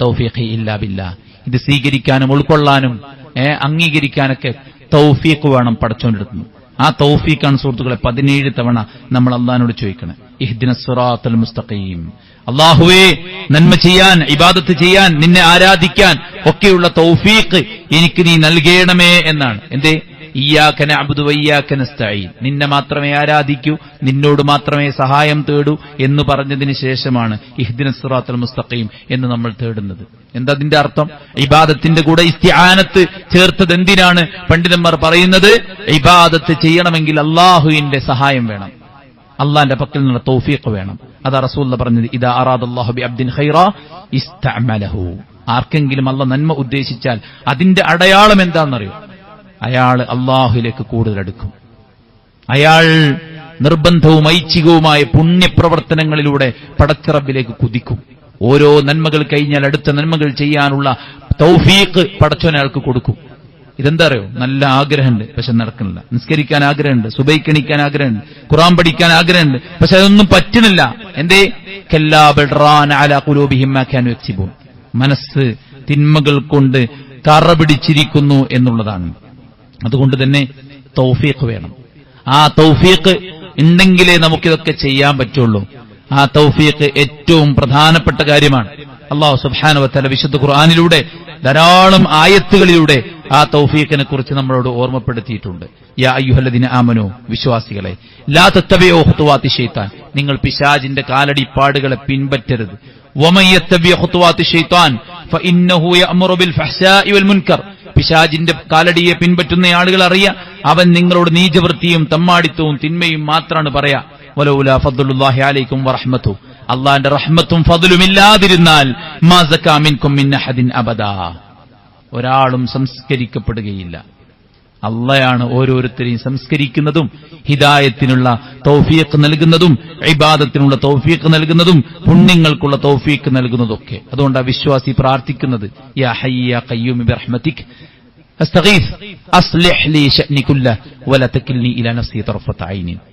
Speaker 1: തൗഫീഖി ഇല്ലാ ബില്ലാ ഇത് സ്വീകരിക്കാനും ഉൾക്കൊള്ളാനും അംഗീകരിക്കാനൊക്കെ തൗഫീഖ് വേണം പഠിച്ചുകൊണ്ടിരുന്നു ആ തൗഫീഖാണ് സുഹൃത്തുക്കളെ പതിനേഴ് തവണ നമ്മൾ അള്ളഹാനോട് ചോദിക്കണം. ഇഹ്ദിന സുറാത്തൽ മുസ്തഖീം. അള്ളാഹുവേ നന്മ ചെയ്യാൻ ഇബാദത്ത് ചെയ്യാൻ നിന്നെ ആരാധിക്കാൻ ഒക്കെയുള്ള തൗഫീഖ് എനിക്ക് നീ നൽകണമേ എന്നാണ്. എന്തേ? ഇയ്യാക്കന അബുദു വയ്യാക്കനസ്തഈൻ നിന്നെ മാത്രമേ ആരാധിക്കൂ നിന്നോട് മാത്രമേ സഹായം തേടൂ എന്ന് പറഞ്ഞതിന് ശേഷമാണ് ഇഹ്ദിന സിറാത്തുൽ മുസ്തഖീം എന്ന് നമ്മൾ തേടുന്നത്. എന്താ അതിന്റെ അർത്ഥം? ഇബാദത്തിന്റെ കൂടെ ഇസ്തിഹാനത്ത് ചേർത്തത് എന്തിനാണ്? പണ്ഡിതന്മാർ പറയുന്നത് ഇബാദത്ത് ചെയ്യണമെങ്കിൽ അള്ളാഹുവിന്റെ സഹായം വേണം. അള്ളാന്റെ പക്കൽ നിന്നുള്ള തൗഫീഖ് വേണം. അതാ റസൂല്ല പറഞ്ഞത് ഇതാ അറാദല്ലാഹു ബി അബ്ദിൻ ഖൈറ ഇസ്തഅമലഹു. ആർക്കെങ്കിലും അള്ള നന്മ ഉദ്ദേശിച്ചാൽ അതിന്റെ അടയാളം എന്താണെന്നറിയോ? അയാൾ അള്ളാഹുലേക്ക് കൂടുതൽ അടുക്കും. അയാൾ നിർബന്ധവും ഐച്ഛികവുമായ പുണ്യപ്രവർത്തനങ്ങളിലൂടെ പടച്ചിറബിലേക്ക് കുതിക്കും. ഓരോ നന്മകൾ കഴിഞ്ഞാൽ അടുത്ത നന്മകൾ ചെയ്യാനുള്ള തൗഫീഖ് പടച്ചോനയാൾക്ക് കൊടുക്കും. ഇതെന്താ അറിയോ? നല്ല ആഗ്രഹമുണ്ട് പക്ഷെ നടക്കുന്നില്ല. നിസ്കരിക്കാൻ ആഗ്രഹമുണ്ട് സുബൈക്കണിക്കാൻ ആഗ്രഹമുണ്ട് ഖുറാൻ പഠിക്കാൻ ആഗ്രഹമുണ്ട് പക്ഷെ അതൊന്നും പറ്റുന്നില്ല. എന്തേ? മനസ്സ് തിന്മകൾ കൊണ്ട് കറ പിടിച്ചിരിക്കുന്നു എന്നുള്ളതാണ്. അതുകൊണ്ട് തന്നെ തൗഫീഖ് വേണം. ആ തൗഫീഖ് ഉണ്ടെങ്കിലേ നമുക്കിതൊക്കെ ചെയ്യാൻ പറ്റുള്ളൂ. ആ തൗഫീഖ് ഏറ്റവും പ്രധാനപ്പെട്ട കാര്യമാണ്. അള്ളാഹു സുബ്ഹാനവത്തല വിശുദ്ധ ഖുർആാനിലൂടെ ധാരാളം ആയത്തുകളിലൂടെ ആ തൗഫീഖിനെ കുറിച്ച് നമ്മളോട് ഓർമ്മപ്പെടുത്തിയിട്ടുണ്ട്. യാ അയ്യുഹല്ലദിന ആമനു വിശ്വാസികളെ ലാ തത്തവയോ ഹുത്തുവാത്തി ഷെയ്ത്താൻ നിങ്ങൾ പിശാജിന്റെ കാലടിപ്പാടുകളെ പിൻപറ്റരുത്. ഒമയ്യത്തവ്യ ഹുത്തുവാത്തി ഷെയ്ത്താൻ യഅ്മുറു ബിൽ ഫഹ്ശാഇ വൽ മുൻകർ. പിശാജിന്റെ കാലടിയെ പിൻപറ്റുന്ന ആളുകൾ അറിയാം അവൻ നിങ്ങളോട് നീചവൃത്തിയും തമ്മാടിത്തവും തിന്മയും മാത്രമാണ് പറയാ. വലൗല ഫദ്ലുല്ലാഹി അലൈക്കും വറഹ്മത്തു. അള്ളാന്റെ റഹ്മത്തും ഫضലും ഇല്ലാതിരുന്നാൽ മാ സക്കാ അബദ മിൻ അഹദിൻ അബദാ. ഒരാളും സംസ്കരിക്കപ്പെടുകയില്ല. അള്ളയാണ് ഓരോരുത്തരെയും സംസ്കരിക്കുന്നതും ഹിദായത്തിനുള്ള തൗഫീഖ് നൽകുന്നതും ഇബാദത്തിനുള്ള തൗഫീഖ് നൽകുന്നതും പുണ്യങ്ങൾക്കുള്ള തൗഫീഖ് നൽകുന്നതൊക്കെ. അതുകൊണ്ട് ആ വിശ്വാസി പ്രാർത്ഥിക്കുന്നത് യാ ഹയ്യ കയ്യൂമി ബിറഹ്മതിക്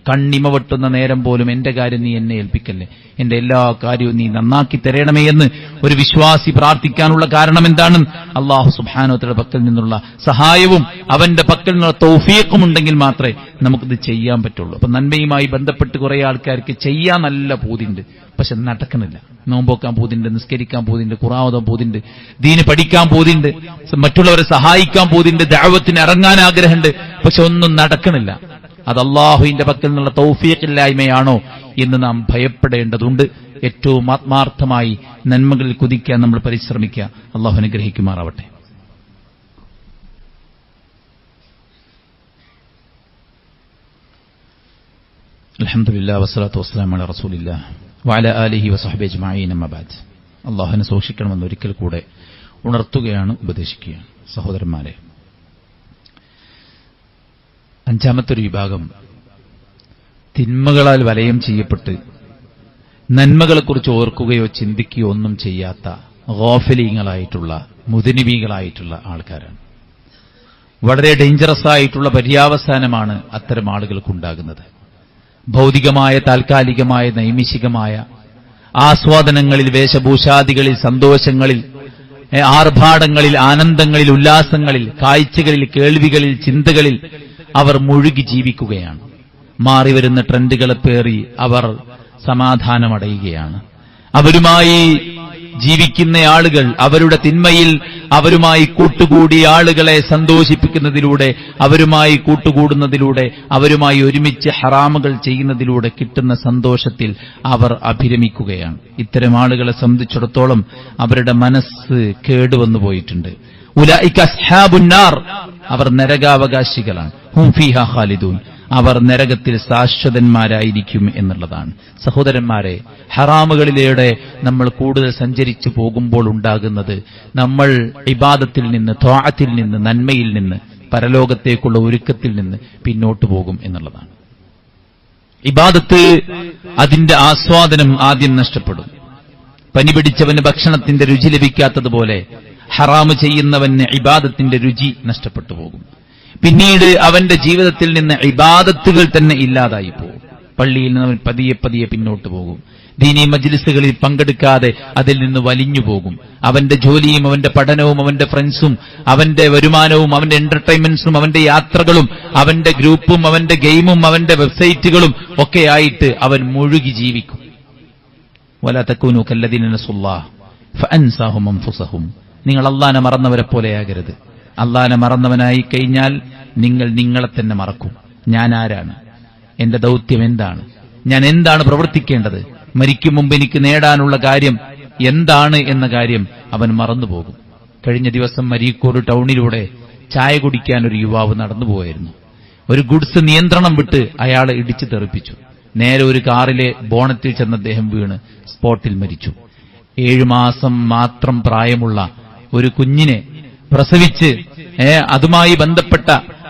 Speaker 1: കണ്ണിമ വെട്ടുന്ന നേരം പോലും എന്റെ കാര്യം നീ എന്നെ ഏൽപ്പിക്കല്ലേ? എന്റെ എല്ലാ കാര്യവും നീ നന്നാക്കി തരണമേ എന്ന് ഒരു വിശ്വാസി പ്രാർത്ഥിക്കാനുള്ള കാരണം എന്താണ്? അള്ളാഹു സുബ്ഹാനഹുവയുടെ പക്കൽ നിന്നുള്ള സഹായവും അവന്റെ പക്കൽ നിന്നുള്ള തൗഫീഖും ഉണ്ടെങ്കിൽ മാത്രമേ നമുക്കിത് ചെയ്യാൻ പറ്റുള്ളൂ. അപ്പൊ നന്മയുമായി ബന്ധപ്പെട്ട് കുറെ ആൾക്കാർക്ക് ചെയ്യാൻ നല്ല പൂതിണ്ട് പക്ഷെ നടക്കണില്ല നോമ്പോക്കാൻ പോതിണ്ട് നിസ്കരിക്കാൻ പോതിണ്ട് കുറാവതം പോതിണ്ട് ദീന് പഠിക്കാൻ പോതിണ്ട് മറ്റുള്ളവരെ സഹായിക്കാൻ പോതിണ്ട് ദാവത്തിന് ഇറങ്ങാൻ ആഗ്രഹമുണ്ട് പക്ഷെ ഒന്നും നടക്കണില്ല അത് അള്ളാഹുവിന്റെ പക്കൽ നിന്നുള്ള തൗഫീഖില്ലായ്മയാണോ എന്ന് നാം ഭയപ്പെടേണ്ടതുണ്ട്. ഏറ്റവും ആത്മാർത്ഥമായി നന്മകളിൽ കുതിക്കാൻ നമ്മൾ പരിശ്രമിക്കുക. അള്ളാഹു അനുഗ്രഹിക്കുമാറാവട്ടെ. അലഹമുല്ല വസ്സലാത്തു വസ്സലാം റസൂലില്ല വാല ആലിഹി വസഹബെ അജ്മായിൻ അമ്മബാദ് അള്ളാഹുവിനെ സൂക്ഷിക്കണമെന്ന് ഒരിക്കൽ കൂടെ ഉണർത്തുകയാണ് ഉപദേശിക്കുകയാണ്. സഹോദരന്മാരെ അഞ്ചാമത്തെ ഒരു വിഭാഗം. തിന്മകളാൽ വലയം ചെയ്യപ്പെട്ട് നന്മകളെക്കുറിച്ച് ഓർക്കുകയോ ചിന്തിക്കുകയോ ഒന്നും ചെയ്യാത്ത ഗോഫലീങ്ങളായിട്ടുള്ള മുതിനിബികളായിട്ടുള്ള ആൾക്കാരാണ്. വളരെ ഡേഞ്ചറസ് ആയിട്ടുള്ള പര്യാവസാനമാണ് അത്തരം ആളുകൾക്കുണ്ടാകുന്നത്. ഭൗതികമായ താൽക്കാലികമായ നൈമിഷികമായ ആസ്വാദനങ്ങളിൽ വേഷഭൂഷാദികളിൽ സന്തോഷങ്ങളിൽ ആർഭാടങ്ങളിൽ ആനന്ദങ്ങളിൽ ഉല്ലാസങ്ങളിൽ കാഴ്ചകളിൽ കേൾവികളിൽ ചിന്തകളിൽ അവർ മുഴുകി ജീവിക്കുകയാണ്. മാറിവരുന്ന ട്രെൻഡുകളെ പേറി അവർ സമാധാനമടയുകയാണ്. അവരുമായി ജീവിക്കുന്ന ആളുകൾ അവരുടെ തിന്മയിൽ അവരുമായി കൂട്ടുകൂടി ആളുകളെ സന്തോഷിപ്പിക്കുന്നതിലൂടെ അവരുമായി കൂട്ടുകൂടുന്നതിലൂടെ അവരുമായി ഒരുമിച്ച് ഹറാമുകൾ ചെയ്യുന്നതിലൂടെ കിട്ടുന്ന സന്തോഷത്തിൽ അവർ അഭിരമിക്കുകയാണ്. ഇത്തരം ആളുകളെ സംബന്ധിച്ചിടത്തോളം അവരുടെ മനസ്സ് കേടുവന്നു പോയിട്ടുണ്ട്. ഉലായിക അസ്ഹാബുന്നാർ അവർ നരകാവകാശികളാണ്. ഹും ഫിഹ ഖാലിദൂൻ. അവർ നരകത്തിൽ ശാശ്വതന്മാരായിരിക്കും എന്നുള്ളതാണ്. സഹോദരന്മാരെ ഹറാമുകളിലൂടെ നമ്മൾ കൂടുതൽ സഞ്ചരിച്ചു പോകുമ്പോൾ ഉണ്ടാകുന്നത് നമ്മൾ ഇബാദത്തിൽ നിന്ന് ത്വാഅത്തിൽ നിന്ന് നന്മയിൽ നിന്ന് പരലോകത്തേക്കുള്ള ഒരുക്കത്തിൽ നിന്ന് പിന്നോട്ടു പോകും എന്നുള്ളതാണ്. ഇബാദത്ത് അതിന്റെ ആസ്വാദനം ആദ്യം നഷ്ടപ്പെടും. പനി പിടിച്ചവന് ഭക്ഷണത്തിന്റെ രുചി ലഭിക്കാത്തതുപോലെ ഹറാമ് ചെയ്യുന്നവന് ഇബാദത്തിന്റെ രുചി നഷ്ടപ്പെട്ടു പോകും. പിന്നീട് അവന്റെ ജീവിതത്തിൽ നിന്ന് ഇബാദത്തുകൾ തന്നെ ഇല്ലാതായി പോകും പള്ളിയിൽ നിന്ന് അവൻ പതിയെ പതിയെ പിന്നോട്ട് പോകും. ദീനി മജ്ലിസുകളിൽ പങ്കെടുക്കാതെ അതിൽ നിന്ന് വലിഞ്ഞു പോകും. അവന്റെ ജോലിയും അവന്റെ പഠനവും അവന്റെ ഫ്രണ്ട്സും അവന്റെ വരുമാനവും അവന്റെ എന്റർടൈൻമെന്റ്സും അവന്റെ യാത്രകളും അവന്റെ ഗ്രൂപ്പും അവന്റെ ഗെയിമും അവന്റെ വെബ്സൈറ്റുകളും ഒക്കെ ആയിട്ട് അവൻ മുഴുകി ജീവിക്കും. വലാത്തക്കൂനു തക്കൂനു കല്ലദീനസുല്ലാഹ് നിങ്ങൾ അള്ളാനെ മറന്നവരെ പോലെയാകരുത് അള്ളാനെ മറന്നവനായി കഴിഞ്ഞാൽ നിങ്ങൾ നിങ്ങളെ തന്നെ മറക്കും. ഞാൻ ആരാണ്? എന്റെ ദൗത്യം എന്താണ്? ഞാൻ എന്താണ് പ്രവർത്തിക്കേണ്ടത്? മരിക്കും മുമ്പ് എനിക്ക് നേടാനുള്ള കാര്യം എന്താണ് എന്ന കാര്യം അവൻ മറന്നുപോകും. കഴിഞ്ഞ ദിവസം മരീക്കോട് ടൗണിലൂടെ ചായ കുടിക്കാൻ ഒരു യുവാവ് നടന്നുപോയായിരുന്നു. ഒരു ഗുഡ്സ് നിയന്ത്രണം വിട്ട് അയാൾ ഇടിച്ചു തെറിപ്പിച്ചു. നേരെ ഒരു കാറിലെ ബോണറ്റിൽ ചെന്ന് അദ്ദേഹം വീണ് സ്പോട്ടിൽ മരിച്ചു. ഏഴുമാസം മാത്രം പ്രായമുള്ള ഒരു കുഞ്ഞിനെ പ്രസവിച്ച് അതുമായി ബന്ധപ്പെട്ട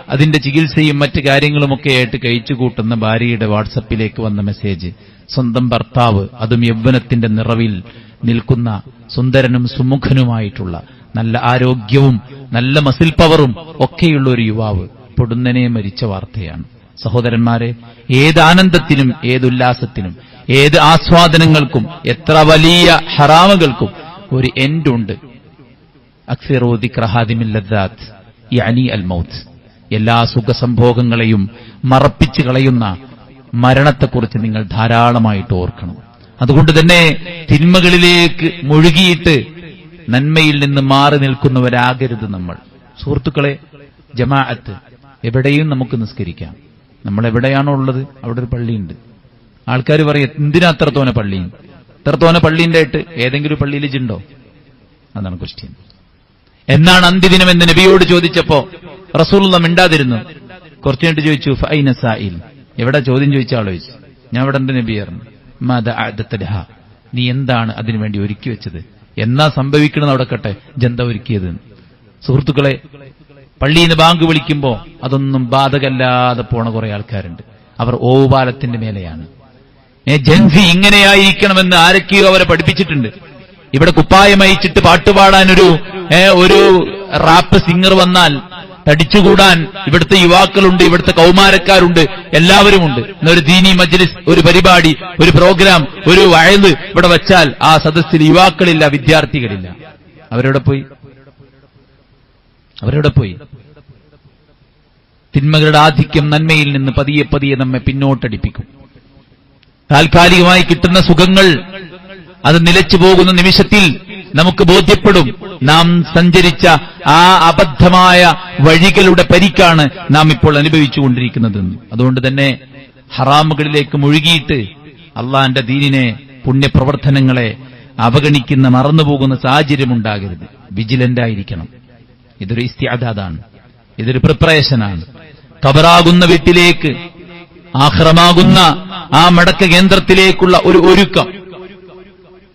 Speaker 1: അതിന്റെ ചികിത്സയും മറ്റു കാര്യങ്ങളുമൊക്കെ ആയിട്ട് കഴിച്ചു കൂട്ടുന്ന ഭാര്യയുടെ വാട്സപ്പിലേക്ക് വന്ന മെസ്സേജ്. സ്വന്തം ഭർത്താവ് അതും യൗവനത്തിന്റെ നിറവിൽ നിൽക്കുന്ന സുന്ദരനും സുമുഖനുമായിട്ടുള്ള നല്ല ആരോഗ്യവും നല്ല മസിൽ പവറും ഒക്കെയുള്ള ഒരു യുവാവ് പൊടുന്നനെ മരിച്ച വാർത്തയാണ്. സഹോദരന്മാരെ ഏത് ആനന്ദത്തിനും ഏത് ഉല്ലാസത്തിനും ഏത് ആസ്വാദനങ്ങൾക്കും എത്ര വലിയ ഹറാമുകൾക്കും ഒരു എൻഡുണ്ട് അൽ എല്ലാ സുഖസംഭോഗങ്ങളെയും മറപ്പിച്ചു കളയുന്ന മരണത്തെക്കുറിച്ച് നിങ്ങൾ ധാരാളമായിട്ട് ഓർക്കണം. അതുകൊണ്ട് തന്നെ തിന്മകളിലേക്ക് മുഴുകിയിട്ട് നന്മയിൽ നിന്ന് മാറി നിൽക്കുന്നവരാകരുത് നമ്മൾ. സുഹൃത്തുക്കളെ ജമാഅത്ത് എവിടെയും നമുക്ക് നിസ്കരിക്കാം. നമ്മൾ എവിടെയാണോ ഉള്ളത് അവിടെ ഒരു പള്ളിയുണ്ട്. ആൾക്കാർ പറയും എന്തിനാ അത്രത്തോനെ തോനെ പള്ളിയും? അത്രത്തോനെ തോനെ പള്ളിന്റെ ആയിട്ട് ഏതെങ്കിലും പള്ളിയിൽ ജിണ്ടോ? അതാണ് ക്വസ്റ്റ്യൻ. എന്നാണ് അന്ത്യദിനം എന്ന് നബിയോട് ചോദിച്ചപ്പോ റസൂലുള്ള മിണ്ടാതിരുന്നു. കുറച്ചു ചോദിച്ചു ഫൈന സായിൽ? എവിടെ? ചോദ്യം ചോദിച്ച ആളോ ചോദിച്ചു. ഞാൻ ഇവിടെ എന്റെ നബിയായിരുന്നു മത നീ എന്താണ് അതിനുവേണ്ടി ഒരുക്കി വെച്ചത്? എന്നാ സംഭവിക്കണം നടക്കട്ടെ ജന്ത ഒരുക്കിയത് സുഹൃത്തുക്കളെ പള്ളിയിൽ നിന്ന് ബാങ്ക് വിളിക്കുമ്പോ അതൊന്നും ബാധകല്ലാതെ പോണ കുറെ ആൾക്കാരുണ്ട്. അവർ ഓവുപാലത്തിന്റെ മേലെയാണ്. ജൻസി ഇങ്ങനെയായിരിക്കണമെന്ന് ആരൊക്കെയോ അവരെ പഠിപ്പിച്ചിട്ടുണ്ട്. ഇവിടെ കുപ്പായമയച്ചിട്ട് പാട്ടുപാടാൻ ഏ, ഒരു റാപ്പ് സിംഗർ വന്നാൽ തടിച്ചുകൂടാൻ ഇവിടുത്തെ യുവാക്കളുണ്ട് ഇവിടുത്തെ കൗമാരക്കാരുണ്ട് എല്ലാവരുമുണ്ട്. എന്നൊരു ദീനി മജ്ലിസ് ഒരു പരിപാടി ഒരു പ്രോഗ്രാം ഒരു വയൽ ഇവിടെ വച്ചാൽ ആ സദസ്സിൽ യുവാക്കളില്ല വിദ്യാർത്ഥികളില്ല. അവരോടെ പോയി? അവരോടെ പോയി? തിന്മകളുടെ ആധിക്യം നന്മയിൽ നിന്ന് പതിയെ പതിയെ നമ്മെ പിന്നോട്ടടിപ്പിക്കും. താൽക്കാലികമായി കിട്ടുന്ന സുഖങ്ങൾ അത് നിലച്ചു പോകുന്ന നിമിഷത്തിൽ നമുക്ക് ബോധ്യപ്പെടും നാം സഞ്ചരിച്ച ആ അബദ്ധമായ വഴികളുടെ പരിക്കാണ് നാം ഇപ്പോൾ അനുഭവിച്ചുകൊണ്ടിരിക്കുന്നതെന്ന് അതുകൊണ്ട് തന്നെ ഹറാമുകളിലേക്ക് മുഴുകിയിട്ട് അള്ളാന്റെ ദീനിനെ പുണ്യപ്രവർത്തനങ്ങളെ അവഗണിക്കുന്ന മറന്നുപോകുന്ന സാഹചര്യമുണ്ടാകരുത്. വിജിലന്റ് ആയിരിക്കണം ഇതൊരു ഇസ്തിയാദാതാണ് ഇതൊരു പ്രിപ്പറേഷനാണ്. കബറാകുന്ന വീട്ടിലേക്ക് ആഹ്റമാകുന്ന ആ മടക്ക കേന്ദ്രത്തിലേക്കുള്ള ഒരു ഒരുക്കം.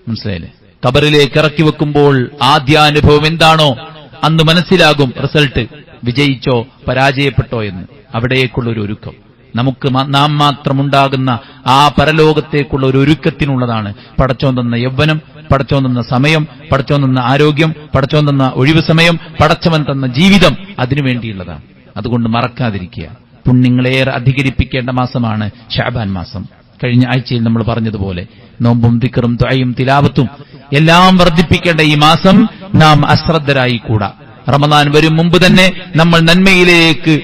Speaker 1: മനസ്സിലായില്ലേ? കബറിലേക്ക് ഇറക്കി വെക്കുമ്പോൾ ആദ്യാനുഭവം എന്താണോ അന്ന് മനസ്സിലാകും റിസൾട്ട്. വിജയിച്ചോ പരാജയപ്പെട്ടോ എന്ന്. അവിടേക്കുള്ള ഒരു ഒരുക്കം. നമുക്ക് നാം മാത്രമുണ്ടാകുന്ന ആ പരലോകത്തേക്കുള്ള ഒരു ഒരുക്കത്തിനുള്ളതാണ്. പടച്ചോൻ തന്ന യൗവനം പടച്ചോൻ തന്ന സമയം പടച്ചോൻ തന്ന ആരോഗ്യം പടച്ചോൻ തന്ന ഒഴിവ് സമയം പടച്ചവൻ തന്ന ജീവിതം അതിനു വേണ്ടിയുള്ളതാണ്. അതുകൊണ്ട് മറക്കാതിരിക്കുക. പുണ്യങ്ങളേറെ അധികരിപ്പിക്കേണ്ട മാസമാണ് ഷാബാൻ മാസം. കഴിഞ്ഞ ആഴ്ചയിൽ നമ്മൾ പറഞ്ഞതുപോലെ നോമ്പും തിക്കറും തുഴയും തിലാവത്തും എല്ലാം വർദ്ധിപ്പിക്കേണ്ട ഈ മാസം നാം അശ്രദ്ധരായി കൂടാ റമദാൻ വരും മുമ്പ് തന്നെ നമ്മൾ നന്മയിലേക്ക്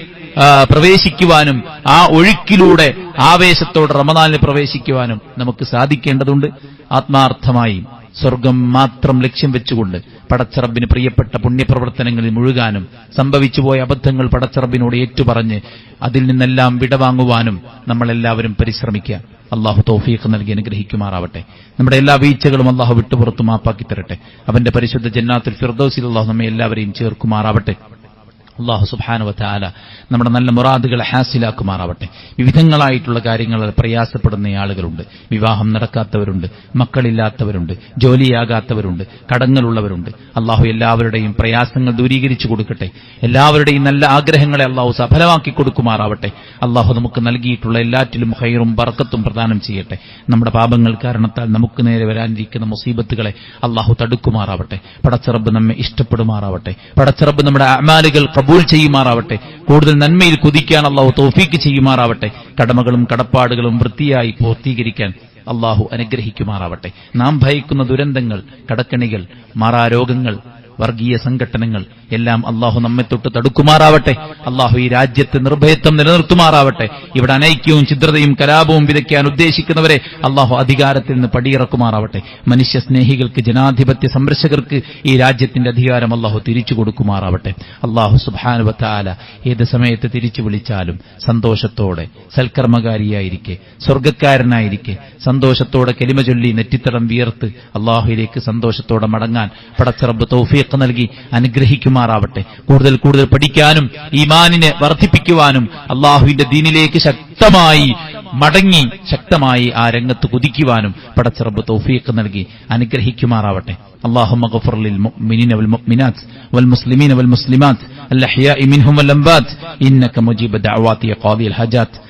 Speaker 1: പ്രവേശിക്കുവാനും ആ ഒഴുക്കിലൂടെ ആവേശത്തോടെ റമദാനിൽ പ്രവേശിക്കുവാനും നമുക്ക് സാധിക്കേണ്ടതുണ്ട്. ആത്മാർത്ഥമായി സ്വർഗം മാത്രം ലക്ഷ്യം വെച്ചുകൊണ്ട് പടച്ചറബിന് പ്രിയപ്പെട്ട പുണ്യപ്രവർത്തനങ്ങളിൽ മുഴുകാനും സംഭവിച്ചുപോയ അബദ്ധങ്ങൾ പടച്ചറബിനോട് ഏറ്റുപറഞ്ഞ് അതിൽ നിന്നെല്ലാം വിടവാങ്ങുവാനും നമ്മളെല്ലാവരും പരിശ്രമിക്കുക. അള്ളാഹു തൗഫീഖ് നൽകി അനുഗ്രഹിക്കുമാറാവട്ടെ. നമ്മുടെ എല്ലാ വീഴ്ചകളും അള്ളാഹു വിട്ടുപുറത്തു മാപ്പാക്കി തരട്ടെ. അവന്റെ പരിശുദ്ധ ജന്നാത്തുൽ ഫിർദൌസിൽ അള്ളാഹു നമ്മെ എല്ലാവരെയും ചേർക്കുമാറാവട്ടെ. അള്ളാഹു സുബാനുവത്താല നമ്മുടെ നല്ല മുറാദുകളെ ഹാസിലാക്കുമാറാവട്ടെ. വിവിധങ്ങളായിട്ടുള്ള കാര്യങ്ങളിൽ പ്രയാസപ്പെടുന്ന ആളുകളുണ്ട്. വിവാഹം നടക്കാത്തവരുണ്ട്. മക്കളില്ലാത്തവരുണ്ട്. ജോലിയാകാത്തവരുണ്ട്. കടങ്ങളുള്ളവരുണ്ട്. അള്ളാഹു എല്ലാവരുടെയും പ്രയാസങ്ങൾ ദൂരീകരിച്ചു കൊടുക്കട്ടെ. എല്ലാവരുടെയും നല്ല ആഗ്രഹങ്ങളെ അള്ളാഹു സഫലമാക്കി കൊടുക്കുമാറാവട്ടെ. അള്ളാഹു നമുക്ക് നൽകിയിട്ടുള്ള എല്ലാറ്റിലും ഹൈറും ബർക്കത്തും പ്രദാനം ചെയ്യട്ടെ. നമ്മുടെ പാപങ്ങൾ കാരണത്താൽ നമുക്ക് നേരെ വരാനിരിക്കുന്ന മുസീബത്തുകളെ അള്ളാഹു തടുക്കുമാറാവട്ടെ. പടച്ചറബ് നമ്മെ ഇഷ്ടപ്പെടുമാറാവട്ടെ. പടച്ചറബ് നമ്മുടെ അമാലുകൾ കബൂൽ ചെയ്യുമാറാവട്ടെ. കൂടുതൽ നന്മയിൽ കുതിക്കാൻ അള്ളാഹു തോഫീക്ക് ചെയ്യുമാറാവട്ടെ. കടമകളും കടപ്പാടുകളും വൃത്തിയായി പൂർത്തീകരിക്കാൻ അള്ളാഹു അനുഗ്രഹിക്കുമാറാവട്ടെ. നാം ഭയക്കുന്ന ദുരന്തങ്ങൾ കടക്കണികൾ മാറാരോഗങ്ങൾ വർഗീയ സംഘടനകൾ എല്ലാം അള്ളാഹു നമ്മെ തൊട്ട് തടുക്കുമാറാവട്ടെ. അള്ളാഹു ഈ രാജ്യത്ത് നിർഭയത്വം നിലനിർത്തുമാറാവട്ടെ. ഇവിടെ അനൈക്യവും ഛിദ്രതയും കലാപവും വിതയ്ക്കാൻ ഉദ്ദേശിക്കുന്നവരെ അള്ളാഹു അധികാരത്തിൽ നിന്ന് പടിയിറക്കുമാറാവട്ടെ. മനുഷ്യ സ്നേഹികൾക്ക് ജനാധിപത്യ സംരക്ഷകർക്ക് ഈ രാജ്യത്തിന്റെ അധികാരം അള്ളാഹു തിരിച്ചു കൊടുക്കുമാറാവട്ടെ. അള്ളാഹു സുബാനുവത്താല ഏത് സമയത്ത് തിരിച്ചു വിളിച്ചാലും സന്തോഷത്തോടെ സൽക്കർമ്മകാരിയായിരിക്കെ സ്വർഗക്കാരനായിരിക്കെ സന്തോഷത്തോടെ കെലിമ ചൊല്ലി നെറ്റിത്തടം വിയർത്ത് അള്ളാഹുയിലേക്ക് സന്തോഷത്തോടെ മടങ്ങാൻ പടച്ചറബ് തൗഫീഖ് നൽകി അനുഗ്രഹിക്കുമാറാവട്ടെ കൂടുതൽ കൂടുതൽ പഠിക്കാനും ഈമാനിനെ വർദ്ധിപ്പിക്കുവാനും അള്ളാഹുവിന്റെ ദീനിലേക്ക് ശക്തമായി മടങ്ങി ശക്തമായി ആ രംഗത്ത് കുതിക്കുവാനും പടച്ചറബ് തൗഫീഖ് നൽകി അനുഗ്രഹിക്കുമാറാവട്ടെ اللهم اغفر للمؤمنين والمؤمنات والمسلمين والمسلمات الأحياء منهم والأنبات إنك مجيب الدعوات يا قاضي الحاجات